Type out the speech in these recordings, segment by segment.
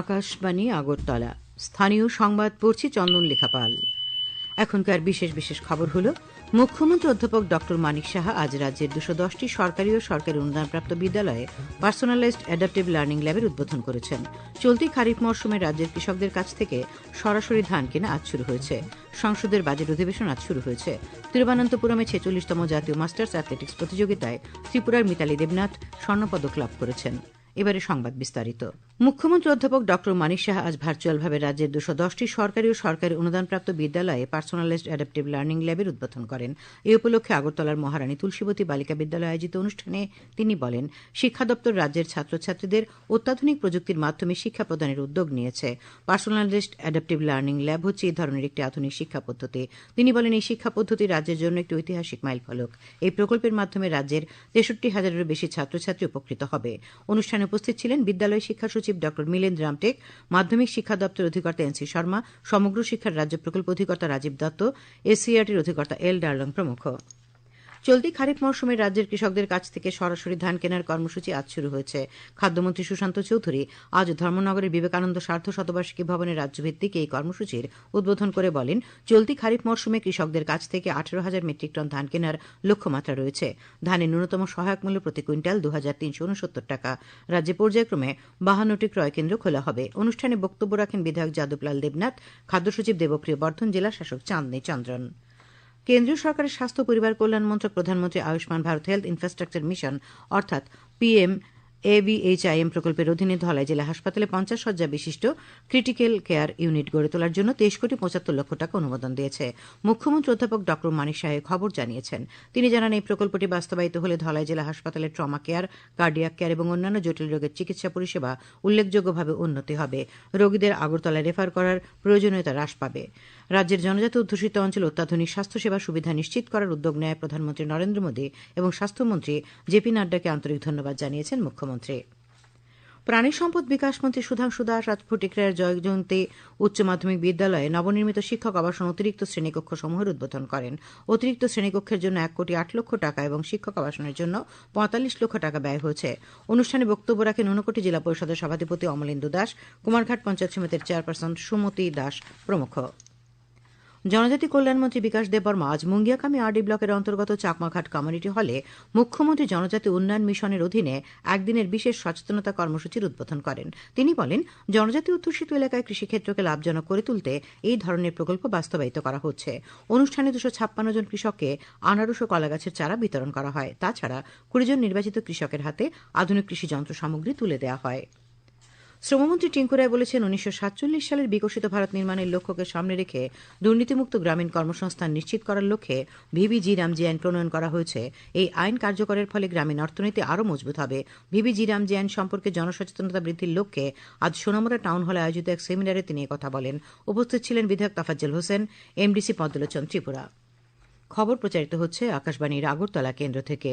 আকাশবাণী আগরতলা। স্থানীয় সংবাদ পড়ছি চন্দন লেখাপাল। এখনকার বিশেষ বিশেষ খবর হলো, মুখ্যমন্ত্রী অধ্যাপক ড মানিক সাহা আজ রাজ্যের দুশো দশটি সরকারি ও সরকারি অনুদানপ্রাপ্ত বিদ্যালয়ে পার্সোনালাইজড অ্যাডাপ্টিভ লার্নিং ল্যাবের উদ্বোধন করেছেন। চলতি খারিফ মরশুমে রাজ্যের কৃষকদের কাছ থেকে সরাসরি ধান কেনা আজ শুরু হয়েছে। সংসদের বাজেট অধিবেশন আজ শুরু হয়েছে। তিরুবনন্তপুরমে ছেচল্লিশতম জাতীয় মাস্টার্স অ্যাথলেটিক্স প্রতিযোগিতায় ত্রিপুরার মিতালি দেবনাথ স্বর্ণপদক লাভ করেছেন। এবারে সংবাদ বিস্তারিত। মুখ্যমন্ত্রী অধ্যাপক ড মানিক সাহা আজ ভার্চুয়ালভাবে রাজ্যের দুশো দশটি সরকারি ও সরকারি অনুদানপ্রাপ্ত বিদ্যালয়ে পার্সোনালাইজড অ্যাডাপ্টিভ লার্নিং ল্যাবের উদ্বোধন করেন। এ উপলক্ষে আগরতলার মহারানী তুলসীবতী বালিকা বিদ্যালয়ে আয়োজিত অনুষ্ঠানে তিনি বলেন, শিক্ষা দপ্তর রাজ্যের ছাত্রছাত্রীদের অত্যাধুনিক প্রযুক্তির মাধ্যমে শিক্ষা প্রদানের উদ্যোগ নিয়েছে। পার্সোনালাইজড অ্যাডাপ্টিভ লার্নিং ল্যাব হচ্ছে এই ধরনের একটি আধুনিক শিক্ষা পদ্ধতি। তিনি বলেন, এই শিক্ষা পদ্ধতি রাজ্যের জন্য একটি ঐতিহাসিক মাইলফলক। এই প্রকল্পের মাধ্যমে রাজ্যের তেষট্টি হাজারেরও বেশি ছাত্রছাত্রী উপকৃত হবে। অনুষ্ঠানে উপস্থিত ছিলেন বিদ্যালয় শিক্ষা সচিব ড মিলেন্দ্র রামটেক, মাধ্যমিক শিক্ষা দপ্তর অধিকর্তা এন সি শর্মা, সমগ্র শিক্ষার রাজ্য প্রকল্প অধিকর্তা রাজীব দত্ত এসসিআরটির অধিকর্তা এল ডার্লং প্রমুখ। চলতি খারিফ মরশুমে রাজ্যের কৃষকদের কাছ থেকে সরাসরি ধান কেনার কর্মসূচি আজ শুরু হয়েছে। খাদ্যমন্ত্রী সুশান্ত চৌধুরী আজ ধর্মনগরের বিবেকানন্দ স্বার্থ শতবার্ষিকী ভবনে রাজ্যভিত্তিক এই কর্মসূচির উদ্বোধন করে বলেন, চলতি খারিফ মরশুমে কৃষকদের কাছ থেকে আঠারো হাজার মেট্রিক টন ধান কেনার লক্ষ্যমাত্রা রয়েছে। ধানের ন্যূনতম সহায়ক মূল্য প্রতি কুইন্টাল দু হাজার তিনশো উনসত্তর টাকা। রাজ্যে পর্যায়ক্রমে বাহান্নটি ক্রয় কেন্দ্র খোলা হবে। অনুষ্ঠানে বক্তব্য রাখেন বিধায়ক যাদবলাল দেবনাথ খাদ্য সচিব দেবপ্রিয় বর্ধন জেলা শাসক চাঁদনী চন্দ্রন। কেন্দ্রীয় সরকারের স্বাস্থ্য পরিবার কল্যাণ মন্ত্রক প্রধানমন্ত্রী Ayushman Bharat health infrastructure mission অর্থাৎ পিএম এভিএইচআইএম প্রকল্পের অধীনে ধলাই জেলা হাসপাতালে পঞ্চাশ শয্যা বিশিষ্ট ক্রিটিক্যাল কেয়ার ইউনিট গড়ে তোলার জন্য তেইশ কোটি পঁচাত্তর লক্ষ টাকা অনুমোদন দিয়েছে। মুখ্যমন্ত্রী অধ্যাপক ড. মানিক সাহেব খবর জানিয়েছেন। তিনি জানান, এই প্রকল্পটি বাস্তবায়িত হলে ধলাই জেলা হাসপাতালের ট্রমা কেয়ার, কার্ডিয়াক কেয়ার এবং অন্যান্য জটিল রোগের চিকিৎসা পরিষেবা উল্লেখযোগ্যভাবে উন্নতি হবে। রোগীদের আগরতলায় রেফার করার প্রয়োজনীয়তা হ্রাস পাবে। রাজ্যের জনজাতি অধ্যুষিত অঞ্চল অত্যাধুনিক স্বাস্থ্যসেবা সুবিধা নিশ্চিত করার উদ্যোগ নেয় প্রধানমন্ত্রী নরেন্দ্র মোদী এবং স্বাস্থ্যমন্ত্রী জেপি নাড্ডাকে আন্তরিক ধন্যবাদ জানিয়েছেন মুখ্যমন্ত্রী। প্রাণী সম্পদ বিকাশ মন্ত্রী সুধাংশু দাস আজ ফটিকরায়ের জয়জয়ন্তী উচ্চ মাধ্যমিক বিদ্যালয়ে নবনির্মিত শিক্ষক আবাসন অতিরিক্ত শ্রেণীকক্ষ সমূহের উদ্বোধন করেন। অতিরিক্ত শ্রেণীকক্ষের জন্য এক কোটি আট লক্ষ টাকা এবং শিক্ষক আবাসনের জন্য পঁয়তাল্লিশ লক্ষ টাকা ব্যয় হয়েছে। অনুষ্ঠানে বক্তব্য রাখেন ঊনকোটি জেলা পরিষদের সভাধিপতি অমলেন্দু দাস, কুমারঘাট পঞ্চায়েত সমিতির চেয়ারপারসন সুমতি দাস প্রমুখ। জনজাতি কল্যাণমন্ত্রী বিকাশ দেববর্মা আজ মুঙ্গিয়াকামী আরডি ব্লকের অন্তর্গত চাকমাঘাট কমিউনিটি হলে মুখ্যমন্ত্রী জনজাতি উন্নয়ন মিশনের অধীনে একদিনের বিশেষ সচেতনতা কর্মসূচির উদ্বোধন করেন। তিনি বলেন, জনজাতি অধ্যুষিত এলাকায় কৃষিক্ষেত্রকে লাভজনক করে তুলতে এই ধরনের প্রকল্প বাস্তবায়িত করা হচ্ছে। অনুষ্ঠানে দুশো ছাপ্পান্ন জন কৃষককে আনারস ও কলাগাছের চারা বিতরণ করা হয়। তাছাড়া কুড়িজন নির্বাচিত কৃষকের হাতে আধুনিক কৃষি যন্ত্র সামগ্রী তুলে দেওয়া হয়। শ্রমমন্ত্রী টিঙ্কু রায় বলেছেন, উনিশশো সাতচল্লিশ সালের বিকশিত ভারত নির্মাণের লক্ষ্যকে সামনে রেখে দুর্নীতিমুক্ত গ্রামীণ কর্মসংস্থান নিশ্চিত করার লক্ষ্যে ভিবিজি রামজি আইন প্রণয়ন করা হয়েছে। এই আইন কার্যকরের ফলে গ্রামীণ অর্থনীতি আরও মজবুত হবে। ভিবিজি রামজি আইন সম্পর্কে জনসচেতনতা বৃদ্ধির লক্ষ্যে আজ সোনামুড়া টাউন হলে আয়োজিত এক সেমিনারে তিনি কথা বলেন। উপস্থিত ছিলেন বিধায়ক তাফাজ্জল হোসেন, এমডিসি পদ্মলোচন ত্রিপুরা। খবর প্রচারিত হচ্ছে আকাশবাণীর আগরতলা কেন্দ্র থেকে।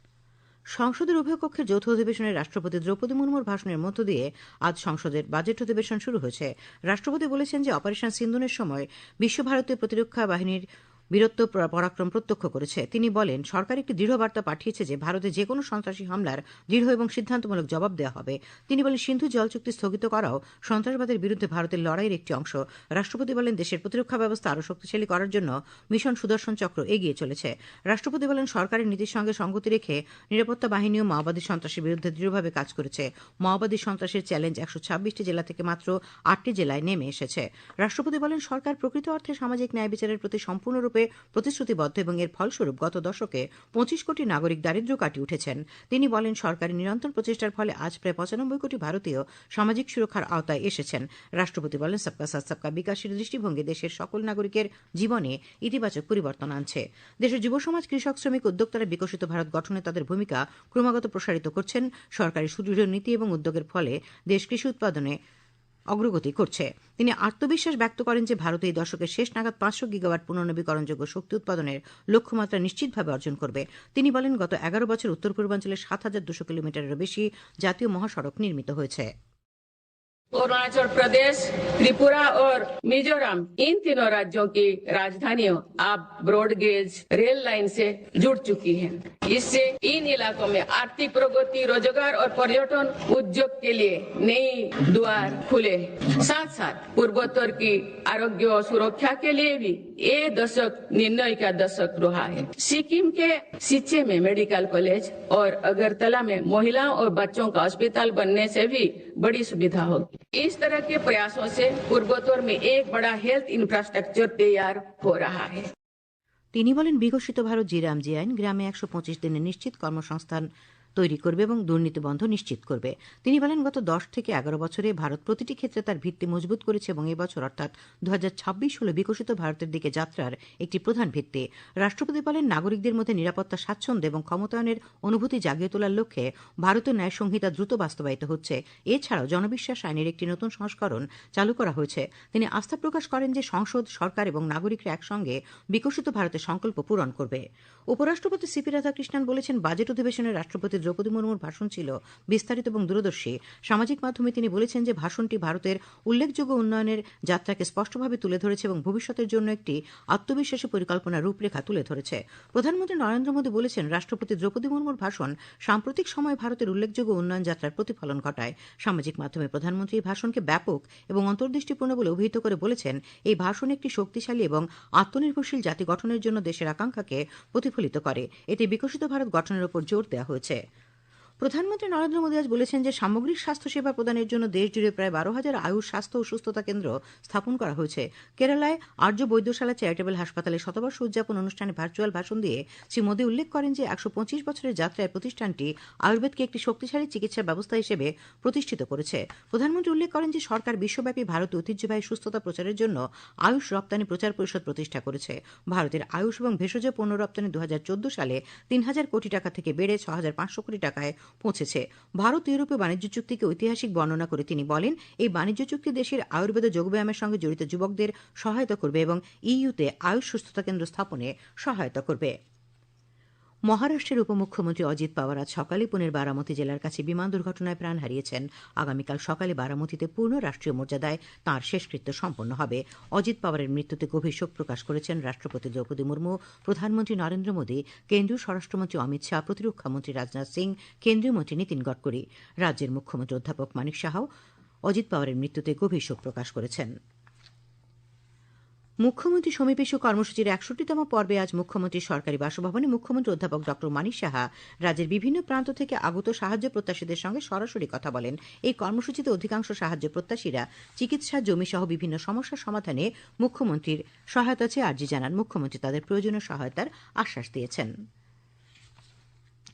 সংসদের উভয় কক্ষের যৌথ অধিবেশনে রাষ্ট্রপতি দ্রৌপদী মুর্মুর ভাষণের মধ্য দিয়ে আজ সংসদের বাজেট অধিবেশন শুরু হয়েছে। রাষ্ট্রপতি বলেছেন যে অপারেশন সিন্ধুনের সময় বিশ্বভারতীয় প্রতিরক্ষা বাহিনীর বীরত্ব পরাক্রম প্রত্যক্ষ করেছে। তিনি বলেন, সরকার একটি দৃঢ় বার্তা পাঠিয়েছে যে ভারতে যে কোনো সন্ত্রাসী হামলার দৃঢ় এবং সিদ্ধান্তমূলক জবাব দেওয়া হবে। তিনি বলেন, সিন্ধু জল চুক্তি স্থগিত করাও সন্ত্রাসবাদের বিরুদ্ধে ভারতের লড়াইয়ের একটি অংশ। রাষ্ট্রপতি বলেন, দেশের প্রতিরক্ষা ব্যবস্থা আরও শক্তিশালী করার জন্য মিশন সুদর্শন চক্র এগিয়ে চলেছে। রাষ্ট্রপতি বলেন, সরকারের নীতির সঙ্গে সঙ্গতি রেখে নিরাপত্তা বাহিনীও মাওবাদী সন্ত্রাসের বিরুদ্ধে দৃঢ়ভাবে কাজ করেছে। মাওবাদী সন্ত্রাসের চ্যালেঞ্জ একশো ছাব্বিশটি জেলা থেকে মাত্র আটটি জেলায় নেমে এসেছে। রাষ্ট্রপতি বলেন, সরকার প্রকৃত অর্থে সামাজিক ন্যায় বিচারের প্রতি সম্পূর্ণরূপে প্রতিশ্রুতিবদ্ধ এবং এর ফলস্বরূপ গত দশকে পঁচিশ কোটি নাগরিক দারিদ্র্য কাটিয়ে উঠেছেন। তিনি বলেন, সরকারের নিরন্তর প্রচেষ্টার ফলে আজ প্রায় পঁচানব্বই কোটি ভারতীয় সামাজিক সুরক্ষার আওতায় এসেছেন। রাষ্ট্রপতি বলেন, সবকা সাথ সবকা বিকাশের দৃষ্টিভঙ্গি দেশের সকল নাগরিকের জীবনে ইতিবাচক পরিবর্তন আনছে। দেশের যুব সমাজ, কৃষক, শ্রমিক, উদ্যোক্তারা বিকশিত ভারত গঠনে তাদের ভূমিকা ক্রমাগত প্রসারিত করছেন। সরকারি সুদৃঢ় নীতি এবং উদ্যোগের ফলে দেশ কৃষি উৎপাদনে অগ্রগতি করছে। তিনি আত্মবিশ্বাস ব্যক্ত করেন যে ভারত এই দশকের শেষ নাগাদ পাঁচশো গিগাওয়াট পুনর্নবীকরণযোগ্য শক্তি উৎপাদনের লক্ষ্যমাত্রা নিশ্চিতভাবে অর্জন করবে। তিনি বলেন, গত এগারো বছর উত্তর পূর্বাঞ্চলে সাত হাজার দুশো কিলোমিটারেরও বেশি জাতীয় মহাসড়ক নির্মিত হয়েছে। अरुणाचल प्रदेश, त्रिपुरा और मिजोरम, इन तीनों राज्यों की राजधानियों अब ब्रॉडगेज रेल लाइन से जुड़ चुकी हैं। इससे इन इलाकों में आर्थिक प्रगति, रोज़गार और पर्यटन उद्योग के लिए नई द्वार खुले। साथ साथ पूर्वोत्तर की आरोग्य और सुरक्षा के लिए भी ये दशक निर्णय का दशक रहा है। सिक्किम के सिच्चे में मेडिकल कॉलेज और अगरतला में महिलाओं और बच्चों का अस्पताल बनने से भी बड़ी सुविधा होगी। इस तरह के प्रयासों से पूर्वोत्तर में एक बड़ा हेल्थ इंफ्रास्ट्रक्चर तैयार हो रहा है তিনি বলেন বিকশিত ভারত জিরাম জি আইন গ্রামে একশো পঁচিশ দিনের নিশ্চিত কর্মসংস্থান তৈরি করবে এবং দুর্নীতি বন্ধ নিশ্চিত করবে। তিনি বলেন, গত দশ থেকে এগারো বছরে ভারত প্রতিটি ক্ষেত্রে তার ভিত্তি মজবুত করেছে এবং এবছর অর্থাৎ দু হল বিকশিত ভারতের দিকে যাত্রার একটি প্রধান ভিত্তি। রাষ্ট্রপতি বলেন, নাগরিকদের মধ্যে নিরাপত্তা, স্বাচ্ছন্দ্য এবং ক্ষমতায়নের অনুভূতি জাগিয়ে তোলার লক্ষ্যে ভারতীয় ন্যায় সংহিতা দ্রুত বাস্তবায়িত হচ্ছে। এছাড়াও জনবিশ্বাস আইনের একটি নতুন সংস্করণ চালু করা হয়েছে। তিনি আস্থা প্রকাশ করেন যে সংসদ, সরকার এবং নাগরিকরা একসঙ্গে বিকশিত ভারতের সংকল্প পূরণ করবে। উপরাষ্ট্রপতি সিপি রাধাকৃষ্ণন বলেছেন, বাজেট অধিবেশনে রাষ্ট্রপতি দ্রৌপদী মুর্মুর ভাষণ ছিল বিস্তারিত এবং দূরদর্শী। সামাজিক মাধ্যমে তিনি বলেছেন যে, ভাষণটি ভারতের উল্লেখযোগ্য উন্নয়নের যাত্রাকে স্পষ্টভাবে তুলে ধরেছে এবং ভবিষ্যতের জন্য একটি আত্মবিশ্বাসী পরিকল্পনার রূপরেখা তুলে ধরেছে। প্রধানমন্ত্রী নরেন্দ্র মোদী বলেছেন, রাষ্ট্রপতি দ্রৌপদী মুর্মুর ভাষণ সাম্প্রতিক সময়ে ভারতের উল্লেখযোগ্য উন্নয়ন যাত্রার প্রতিফলন ঘটায়। সামাজিক মাধ্যমে প্রধানমন্ত্রী এই ভাষণকে ব্যাপক এবং অন্তর্দৃষ্টিপূর্ণ বলে অভিহিত করে বলেছেন, এই ভাষণ একটি শক্তিশালী এবং আত্মনির্ভরশীল জাতি গঠনের জন্য দেশের আকাঙ্ক্ষাকে প্রতিফলিত করে। এতে বিকশিত ভারত গঠনের উপর জোর দেওয়া হয়েছে। প্রধানমন্ত্রী নরেন্দ্র মোদী আজ বলেছেন যে সামগ্রিক স্বাস্থ্যসেবা প্রদানের জন্য দেশজুড়ে প্রায় বারো হাজার আয়ুষ স্বাস্থ্য ও সুস্থতা কেন্দ্র স্থাপন করা হয়েছে। কেরালায় আর্য বৈদ্যশালা চ্যারিটেবল হাসপাতালে শতবর্ষ উদযাপন অনুষ্ঠানে ভার্চুয়াল ভাষণ দিয়ে শ্রী মোদী উল্লেখ করেন যে একশো পঁচিশ বছরের যাত্রায় প্রতিষ্ঠানটি আয়ুর্বেদকে একটি শক্তিশালী চিকিৎসা ব্যবস্থা হিসেবে প্রতিষ্ঠিত করেছে। প্রধানমন্ত্রী উল্লেখ করেন যে সরকার বিশ্বব্যাপী ভারতীয় ঐতিহ্যবাহী সুস্থতা প্রচারের জন্য আয়ুষ রপ্তানি প্রচার পরিষদ প্রতিষ্ঠা করেছে। ভারতের আয়ুষ এবং ভেষজ পণ্য রপ্তানি দু হাজার চোদ্দ সালে তিন হাজার কোটি টাকা থেকে বেড়ে ছ হাজার পাঁচশো কোটি টাকায় পৌঁছেছে। ভারত ইউরোপীয় বাণিজ্য চুক্তিকে ঐতিহাসিক বর্ণনা করে তিনি বলেন, এই বাণিজ্য চুক্তি দেশের আয়ুর্বেদ যোগব্যায়ামের সঙ্গে জড়িত যুবকদের সহায়তা করবে এবং ইইউতে আয়ুষ সুস্থতা কেন্দ্র স্থাপনে সহায়তা করবে। মহারাষ্ট্রের উপমুখ্যমন্ত্রী অজিত পাওয়ার আজ সকালে পুনের বারামতি জেলার কাছে বিমান দুর্ঘটনায় প্রাণ হারিয়েছেন। আগামীকাল সকালে বারামতিতে পূর্ণ রাষ্ট্রীয় মর্যাদায় তাঁর শেষকৃত্য সম্পন্ন হবে। অজিত পাওয়ারের মৃত্যুতে গভীর শোক প্রকাশ করেছেন রাষ্ট্রপতি দ্রৌপদী মুর্মু, প্রধানমন্ত্রী নরেন্দ্র মোদী, কেন্দ্রীয় স্বরাষ্ট্রমন্ত্রী অমিত শাহ প্রতিরক্ষামন্ত্রী রাজনাথ সিং, কেন্দ্রীয় মন্ত্রী নীতিন গডকরি। রাজ্যের মুখ্যমন্ত্রী অধ্যাপক মানিক সাহাও অজিত পাওয়ারের মৃত্যুতে গভীর শোক প্রকাশ করেছেন। মুখ্যমন্ত্রী সমীপেশু কর্মসূচির একষট্টিতম পর্বে আজ মুখ্যমন্ত্রীর সরকারি বাসভবনে মুখ্যমন্ত্রী অধ্যাপক ড মানিক সাহা রাজ্যের বিভিন্ন প্রান্ত থেকে আগত সাহায্য প্রত্যাশীদের সঙ্গে সরাসরি কথা বলেন। এই কর্মসূচিতে অধিকাংশ সাহায্য প্রত্যাশীরা চিকিৎসা জমি সহ বিভিন্ন সমস্যার সমাধানে মুখ্যমন্ত্রীর সহায়তা চেয়ে আর্জি জানান। মুখ্যমন্ত্রী তাদের প্রয়োজনীয় সহায়তার আশ্বাস দিয়েছেন।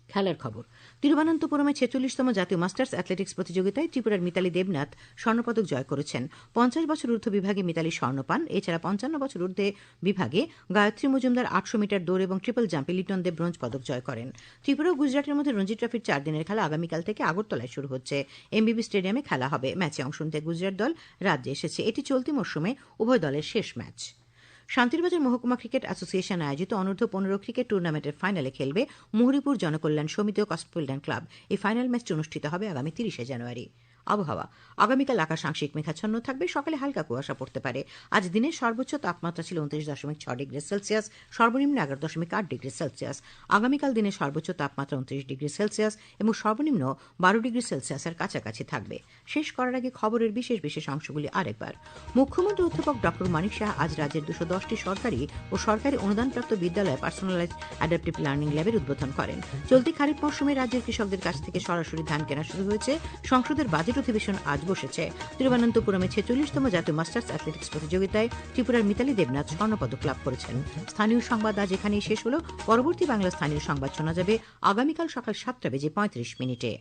খেলার খবর। তিরুবনন্তপুরমে ছেচল্লিশতম জাতীয় মাস্টার্স অ্যাথলেটিক্স প্রতিযোগিতায় ত্রিপুরার মিতালি দেবনাথ স্বর্ণপদক জয় করেছেন। পঞ্চাশ বছর ঊর্ধ্ব বিভাগে মিতালি স্বর্ণ পান এছাড়া পঞ্চান্ন বছর ঊর্ধ্বে বিভাগে গায়ত্রী মজুমদার আটশো মিটার দৌড় এবং ট্রিপল জাম্পে লিটন দেব ব্রোঞ্জ পদক জয় করেন। ত্রিপুরা ও গুজরাটের মধ্যে রঞ্জি ট্রফির চার দিনের খেলা আগামীকাল থেকে আগরতলায় শুরু হচ্ছে। এমবিবি স্টেডিয়ামে খেলা হবে। ম্যাচে অংশ নিতে গুজরাট দল রাজ্যে এসেছে। এটি চলতি মরশুমে উভয় দলের শেষ ম্যাচ। শান্তিরবাজার মহকুমা ক্রিকেট অ্যাসোসিয়েশন আয়োজিত অনূর্ধ্ব পনেরো ক্রিকেট টুর্নামেন্টের ফাইনালে খেলবে মুহুরীপুর জনকল্যাণ সমিতি ও কসমোপলিটন ক্লাব। এই ফাইনাল ম্যাচটি অনুষ্ঠিত হবে আগামী তিরিশে জানুয়ারি। আবহাওয়া। আগামীকাল আকাশ আংশিক মেঘাচ্ছন্ন থাকবে, সকালে হালকা কুয়াশা পড়তে পারে। আজ দিনের সর্বোচ্চ তাপমাত্রা ছিল উনত্রিশ দশমিক ছ ডিগ্রি সেলসিয়াস, সর্বনিম্ন এগারো দশমিক আট ডিগ্রি সেলসিয়াস। আগামীকাল দিনের সর্বোচ্চ তাপমাত্রা উনত্রিশ ডিগ্রি সেলসিয়াস এবং সর্বনিম্ন বারো ডিগ্রি সেলসিয়াসের কাছাকাছি থাকবে। শেষ করার আগে খবরের বিশেষ বিশেষ অংশগুলি আরেকবার। মুখ্যমন্ত্রী অধ্যাপক ড মানিক শাহ আজ রাজ্যের দুশো দশটি সরকারি ও সরকারি অনুদানপ্রাপ্ত বিদ্যালয়ে পার্সোনালাইজ অ্যাডাপটিভ লার্নিং ল্যাবের উদ্বোধন করেন। চলতি খারিফ মৌসুমে রাজ্যের কৃষকদের কাছ থেকে সরাসরি ধান কেনা শুরু হয়েছে। সংসদের বাজেট অধিবেশন আজ বসেছে। তিরুবনন্তপুরমে ছেচল্লিশতম জাতীয় মাস্টার্স অ্যাথলেটিক্স প্রতিযোগিতায় ত্রিপুরার মিতালি দেবনাথ স্বর্ণপদক লাভ করেছেন। স্থানীয় সংবাদ আজ এখানেই শেষ হল। পরবর্তী বাংলা স্থানীয় সংবাদ শোনা যাবে আগামীকাল সকাল সাতটা বেজে পঁয়ত্রিশ মিনিটে।